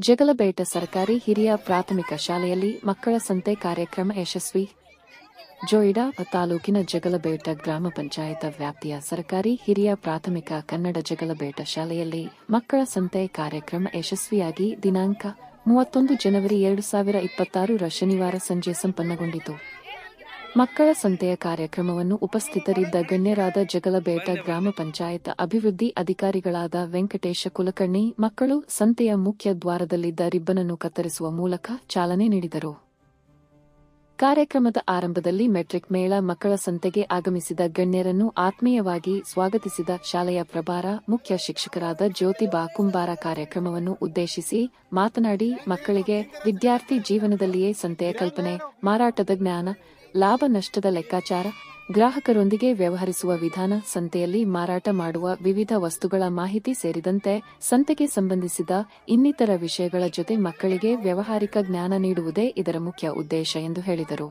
ಜಗಲಬೇಟ ಸರ್ಕಾರಿ ಹಿರಿಯ ಪ್ರಾಥಮಿಕ ಶಾಲೆಯಲ್ಲಿ ಮಕ್ಕಳ ಸಂತೆ ಕಾರ್ಯಕ್ರಮ ಯಶಸ್ವಿ. ಜೋಯಿಡಾ ತಾಲೂಕಿನ ಜಗಲಬೇಟ ಗ್ರಾಮ ಪಂಚಾಯತ ವ್ಯಾಪ್ತಿಯ ಸರ್ಕಾರಿ ಹಿರಿಯ ಪ್ರಾಥಮಿಕ ಕನ್ನಡ ಜಗಲಬೇಟ ಶಾಲೆಯಲ್ಲಿ ಮಕ್ಕಳ ಸಂತೆ ಕಾರ್ಯಕ್ರಮ ಯಶಸ್ವಿಯಾಗಿ ದಿನಾಂಕ ಮೂವತ್ತೊಂದು ಜನವರಿ ಎರಡು ಸಾವಿರ ಇಪ್ಪತ್ತಾರರ ಶನಿವಾರ ಸಂಜೆ ಸಂಪನ್ನಗೊಂಡಿತು. ಮಕ್ಕಳ ಸಂತೆಯ ಕಾರ್ಯಕ್ರಮವನ್ನು ಉಪಸ್ಥಿತರಿದ್ದ ಗಣ್ಯರಾದ ಜಗಲಬೇಟ ಗ್ರಾಮ ಪಂಚಾಯತ್ ಅಭಿವೃದ್ಧಿ ಅಧಿಕಾರಿಗಳಾದ ವೆಂಕಟೇಶ ಕುಲಕರ್ಣಿ ಮಕ್ಕಳು ಸಂತೆಯ ಮುಖ್ಯ ದ್ವಾರದಲ್ಲಿದ್ದ ರಿಬ್ಬನನ್ನು ಕತ್ತರಿಸುವ ಮೂಲಕ ಚಾಲನೆ ನೀಡಿದರು. ಕಾರ್ಯಕ್ರಮದ ಆರಂಭದಲ್ಲಿ ಮೆಟ್ರಿಕ್ ಮೇಳ ಮಕ್ಕಳ ಸಂತೆಗೆ ಆಗಮಿಸಿದ ಗಣ್ಯರನ್ನು ಆತ್ಮೀಯವಾಗಿ ಸ್ವಾಗತಿಸಿದ ಶಾಲೆಯ ಪ್ರಭಾರ, ಮುಖ್ಯ ಶಿಕ್ಷಕರಾದ ಜ್ಯೋತಿಬಾ ಕುಂಬಾರ ಕಾರ್ಯಕ್ರಮವನ್ನು ಉದ್ದೇಶಿಸಿ ಮಾತನಾಡಿ ಮಕ್ಕಳಿಗೆ ವಿದ್ಯಾರ್ಥಿ ಜೀವನದಲ್ಲಿಯೇ ಸಂತೆಯ ಕಲ್ಪನೆ, ಮಾರಾಟದ ಜ್ಞಾನ ಲಾಭ ನಷ್ಟದ ಲೆಕ್ಕಾಚಾರ, ಗ್ರಾಹಕರೊಂದಿಗೆ ವ್ಯವಹರಿಸುವ ವಿಧಾನ, ಸಂತೆಯಲ್ಲಿ ಮಾರಾಟ ಮಾಡುವ ವಿವಿಧ ವಸ್ತುಗಳ ಮಾಹಿತಿ ಸೇರಿದಂತೆ ಸಂತೆಗೆ ಸಂಬಂಧಿಸಿದ ಇನ್ನಿತರ ವಿಷಯಗಳ ಜೊತೆ ಮಕ್ಕಳಿಗೆ ವ್ಯವಹಾರಿಕ ಜ್ಞಾನ ನೀಡುವುದೇ ಇದರ ಮುಖ್ಯ ಉದ್ದೇಶ ಎಂದು ಹೇಳಿದರು.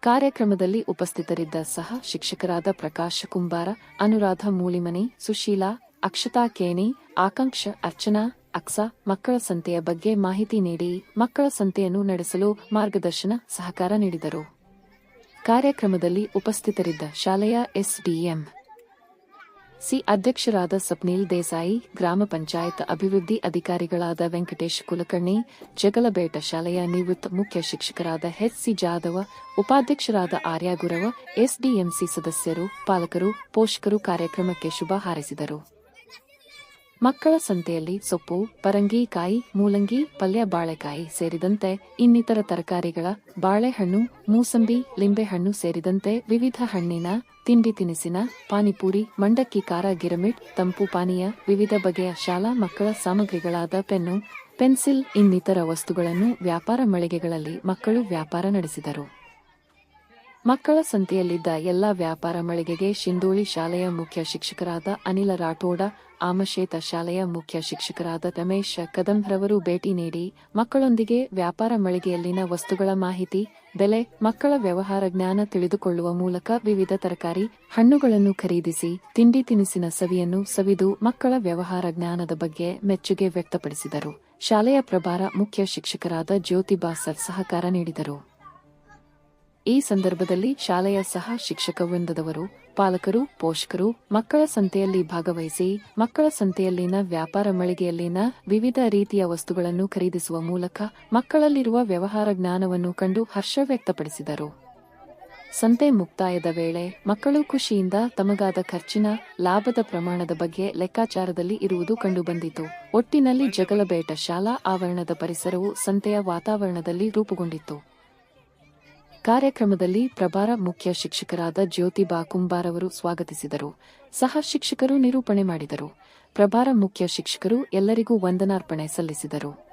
ಕಾರ್ಯಕ್ರಮದಲ್ಲಿ ಉಪಸ್ಥಿತರಿದ್ದ ಸಹ ಶಿಕ್ಷಕರಾದ ಪ್ರಕಾಶ ಕುಂಬಾರ, ಅನುರಾಧ ಮೂಲಿಮನಿ, ಸುಶೀಲಾ ಅಕ್ಷತಾ ಕೇಣಿ, ಆಕಾಂಕ್ಷ, ಅರ್ಚನಾ, ಅಕ್ಸಾ, ಮಕ್ಕಳ ಸಂತೆಯ ಬಗ್ಗೆ ಮಾಹಿತಿ ನೀಡಿ, ಮಕ್ಕಳ ಸಂತೆಯನ್ನು ನಡೆಸಲು ಮಾರ್ಗದರ್ಶನ, ಸಹಕಾರ ನೀಡಿದರು. ಕಾರ್ಯಕ್ರಮದಲ್ಲಿ ಉಪಸ್ಥಿತರಿದ್ದ ಶಾಲೆಯ ಎಸ್ಡಿಎಂ ಸಿ ಅಧ್ಯಕ್ಷರಾದ ಸಪ್ನೀಲ್ ದೇಸಾಯಿ, ಗ್ರಾಮ ಪಂಚಾಯತ್ ಅಭಿವೃದ್ಧಿ ಅಧಿಕಾರಿಗಳಾದ ವೆಂಕಟೇಶ್ ಕುಲಕರ್ಣಿ ಜಗಲಬೇಟ ಶಾಲೆಯ ನಿವೃತ್ತ ಮುಖ್ಯ ಶಿಕ್ಷಕರಾದ ಎಚ್ ಸಿ ಜಾಧವ, ಉಪಾಧ್ಯಕ್ಷರಾದ ಆರ್ಯ ಗುರವ, ಎಸ್ಡಿಎಂಸಿ ಸದಸ್ಯರು, ಪಾಲಕರು, ಪೋಷಕರು ಕಾರ್ಯಕ್ರಮಕ್ಕೆ ಶುಭ ಹಾರೈಸಿದರು. ಮಕ್ಕಳ ಸಂತೆಯಲ್ಲಿ ಸೊಪ್ಪು, ಪರಂಗಿಕಾಯಿ, ಮೂಲಂಗಿ, ಪಲ್ಯ, ಬಾಳೆಕಾಯಿ ಸೇರಿದಂತೆ ಇನ್ನಿತರ ತರಕಾರಿಗಳ ಬಾಳೆಹಣ್ಣು, ಮೂಸಂಬಿ, ಲಿಂಬೆಹಣ್ಣು ಸೇರಿದಂತೆ ವಿವಿಧ ಹಣ್ಣಿನ, ತಿಂಡಿ ತಿನಿಸಿನ, ಪಾನಿಪೂರಿ, ಮಂಡಕ್ಕಿ ಖಾರ, ಗಿರಮಿಟ್, ತಂಪು ಪಾನೀಯ, ವಿವಿಧ ಬಗೆಯ ಶಾಲಾ ಮಕ್ಕಳ ಸಾಮಗ್ರಿಗಳಾದ ಪೆನ್ನು, ಪೆನ್ಸಿಲ್ ಇನ್ನಿತರ ವಸ್ತುಗಳನ್ನು ವ್ಯಾಪಾರ ಮಳಿಗೆಗಳಲ್ಲಿ ಮಕ್ಕಳು ವ್ಯಾಪಾರ ನಡೆಸಿದರು. ಮಕ್ಕಳ ಸಂತೆಯಲ್ಲಿದ್ದ ಎಲ್ಲಾ ವ್ಯಾಪಾರ ಮಳಿಗೆಗೆ ಶಿಂದೋಳಿ ಶಾಲೆಯ ಮುಖ್ಯ ಶಿಕ್ಷಕರಾದ ಅನಿಲ ರಾಠೋಡ, ಆಮಶೇತ ಶಾಲೆಯ ಮುಖ್ಯ ಶಿಕ್ಷಕರಾದ ರಮೇಶ್ ಕದಂಬ್ರವರು ಭೇಟಿ ನೀಡಿ, ಮಕ್ಕಳೊಂದಿಗೆ ವ್ಯಾಪಾರ ಮಳಿಗೆಯಲ್ಲಿನ ವಸ್ತುಗಳ ಮಾಹಿತಿ, ಬೆಲೆ, ಮಕ್ಕಳ ವ್ಯವಹಾರ ಜ್ಞಾನ ತಿಳಿದುಕೊಳ್ಳುವ ಮೂಲಕ ವಿವಿಧ ತರಕಾರಿ, ಹಣ್ಣುಗಳನ್ನು ಖರೀದಿಸಿ, ತಿಂಡಿ ತಿನಿಸಿನ ಸವಿಯನ್ನು ಸವಿದು ಮಕ್ಕಳ ವ್ಯವಹಾರ ಜ್ಞಾನದ ಬಗ್ಗೆ ಮೆಚ್ಚುಗೆ ವ್ಯಕ್ತಪಡಿಸಿದರು. ಶಾಲೆಯ ಪ್ರಭಾರ ಮುಖ್ಯ ಶಿಕ್ಷಕರಾದ ಜ್ಯೋತಿಬಾ ಸರ್ ಸಹಕಾರ ನೀಡಿದರು. ಈ ಸಂದರ್ಭದಲ್ಲಿ ಶಾಲೆಯ ಸಹ ಶಿಕ್ಷಕ ವೃಂದದವರು ಪಾಲಕರು, ಪೋಷಕರು, ಮಕ್ಕಳ ಸಂತೆಯಲ್ಲಿ ಭಾಗವಹಿಸಿ, ಮಕ್ಕಳ ಸಂತೆಯಲ್ಲಿನ ವ್ಯಾಪಾರ ಮಳಿಗೆಯಲ್ಲಿನ ವಿವಿಧ ರೀತಿಯ ವಸ್ತುಗಳನ್ನು ಖರೀದಿಸುವ ಮೂಲಕ ಮಕ್ಕಳಲ್ಲಿರುವ ವ್ಯವಹಾರ ಜ್ಞಾನವನ್ನು ಕಂಡು ಹರ್ಷ ವ್ಯಕ್ತಪಡಿಸಿದರು. ಸಂತೆ ಮುಕ್ತಾಯದ ವೇಳೆ ಮಕ್ಕಳು ಖುಷಿಯಿಂದ ತಮಗಾದ ಖರ್ಚಿನ, ಲಾಭದ ಪ್ರಮಾಣದ ಬಗ್ಗೆ ಲೆಕ್ಕಾಚಾರದಲ್ಲಿ ಇರುವುದು ಕಂಡುಬಂದಿತು. ಒಟ್ಟಿನಲ್ಲಿ ಜಗಲಬೇಟ ಶಾಲಾ ಆವರಣದ ಪರಿಸರವು ಸಂತೆಯ ವಾತಾವರಣದಲ್ಲಿ ರೂಪುಗೊಂಡಿತ್ತು. ಕಾರ್ಯಕ್ರಮದಲ್ಲಿ ಪ್ರಭಾರ ಮುಖ್ಯ ಶಿಕ್ಷಕರಾದ ಜ್ಯೋತಿ ಬಾಕುಂಬಾರವರು ಸ್ವಾಗತಿಸಿದರು. ಸಹ ಶಿಕ್ಷಕರು ನಿರೂಪಣೆ ಮಾಡಿದರು. ಪ್ರಭಾರ ಮುಖ್ಯ ಶಿಕ್ಷಕರು ಎಲ್ಲರಿಗೂ ವಂದನಾರ್ಪಣೆ ಸಲ್ಲಿಸಿದರು.